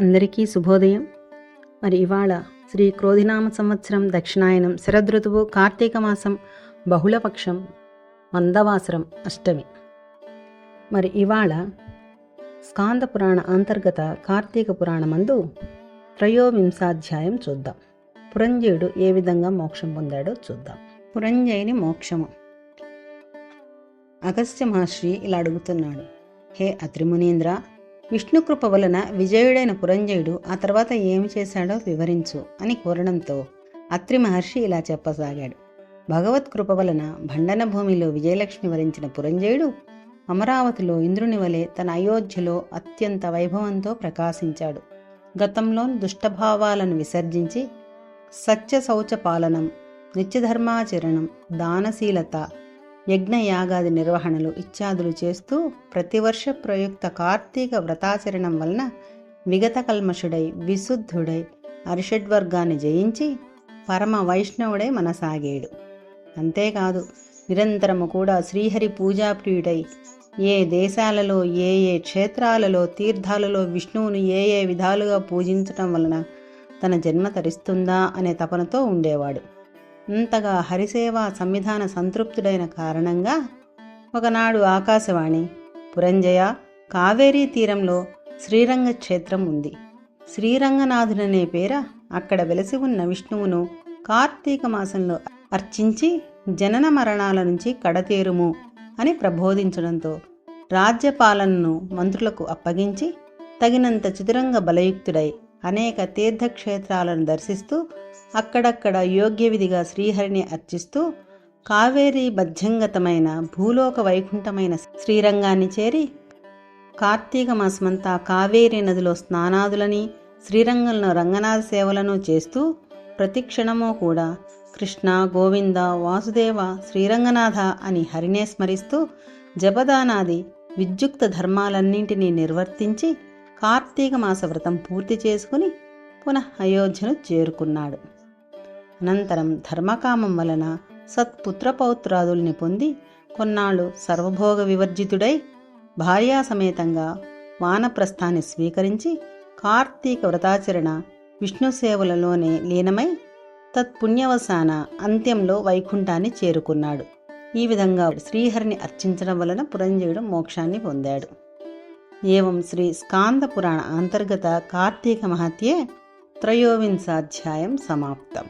అందరికీ శుభోదయం. మరి ఇవాళ శ్రీ క్రోధినామ సంవత్సరం దక్షిణాయనం శరదృతువు కార్తీక మాసం బహుళపక్షం మందవాసరం అష్టమి. మరి ఇవాళ స్కాంద పురాణ అంతర్గత కార్తీక పురాణమందు త్రయోవింశాధ్యాయం చూద్దాం. పురంజయుడు ఏ విధంగా మోక్షం పొందాడో చూద్దాం. పురంజయుని మోక్షము. అగస్త్య మహర్షి ఇలా అడుగుతున్నాడు. హే అత్రిమునీంద్ర విష్ణుకృప వలన విజయుడైన పురంజయుడు ఆ తర్వాత ఏమి చేశాడో వివరించు అని కోరడంతో అత్రి మహర్షి ఇలా చెప్పసాగాడు. భగవత్ కృప వలన భండన భూమిలో విజయలక్ష్మి వరించిన పురంజయుడు అమరావతిలో ఇంద్రుని వలె తన అయోధ్యలో అత్యంత వైభవంతో ప్రకాశించాడు. గతంలో దుష్టభావాలను విసర్జించి సత్య శౌచ పాలనం నిత్యధర్మాచరణం దానశీలత యజ్ఞయాగాది నిర్వహణలు ఇత్యాదులు చేస్తూ ప్రతివర్ష ప్రయుక్త కార్తీక వ్రతాచరణం వలన విగత కల్మషుడై విశుద్ధుడై అరిషడ్వర్గాన్ని జయించి పరమ వైష్ణవుడై మనసాగాడు. అంతేకాదు నిరంతరము కూడా శ్రీహరి పూజాప్రియుడై ఏ దేశాలలో ఏ ఏ క్షేత్రాలలో తీర్థాలలో విష్ణువును ఏ ఏ విధాలుగా పూజించటం వలన తన జన్మ తరిస్తుందా అనే తపనతో ఉండేవాడు. అంతగా హరిసేవా సంవిధాన సంతృప్తుడైన కారణంగా ఒకనాడు ఆకాశవాణి పురంజయ కావేరీ తీరంలో శ్రీరంగ క్షేత్రం ఉంది. శ్రీరంగనాథుడనే పేర అక్కడ వెలసి ఉన్న విష్ణువును కార్తీక మాసంలో అర్చించి జనన మరణాల నుంచి కడతేరుము అని ప్రబోధించడంతో రాజ్యపాలనను మంత్రులకు అప్పగించి తగినంత చతురంగ బలయుక్తుడై అనేక తీర్థక్షేత్రాలను దర్శిస్తూ అక్కడక్కడ యోగ్య విధిగా శ్రీహరిని అర్చిస్తూ కావేరీ బధ్యంగతమైన భూలోక వైకుంఠమైన శ్రీరంగాన్ని చేరి కార్తీక మాసమంతా కావేరీ నదిలో స్నానాదులని శ్రీరంగంలో రంగనాథ సేవలను చేస్తూ ప్రతిక్షణము కూడా కృష్ణ గోవింద వాసుదేవ శ్రీరంగనాథ అని హరినే స్మరిస్తూ జపదానాది విద్యుక్త ధర్మాలన్నింటినీ నిర్వర్తించి కార్తీక మాస వ్రతం పూర్తి చేసుకుని పునః అయోధ్యను చేరుకున్నాడు. అనంతరం ధర్మకామం వలన సత్పుత్రపౌత్రాదుల్ని పొంది కొన్నాళ్ళు సర్వభోగ వివర్జితుడై భార్యా సమేతంగా వానప్రస్థాన్ని స్వీకరించి కార్తీక వ్రతాచరణ విష్ణు సేవలలోనే లీనమై తత్పుణ్యవసాన అంత్యంలో వైకుంఠాన్ని చేరుకున్నాడు. ఈ విధంగా శ్రీహరిని అర్చించడం వలన పురంజయుడు మోక్షాన్ని పొందాడు. ఏవం శ్రీ స్కాంద పురాణ అంతర్గత కార్తీక మహత్యే త్రయోవింశాధ్యాయం సమాప్తం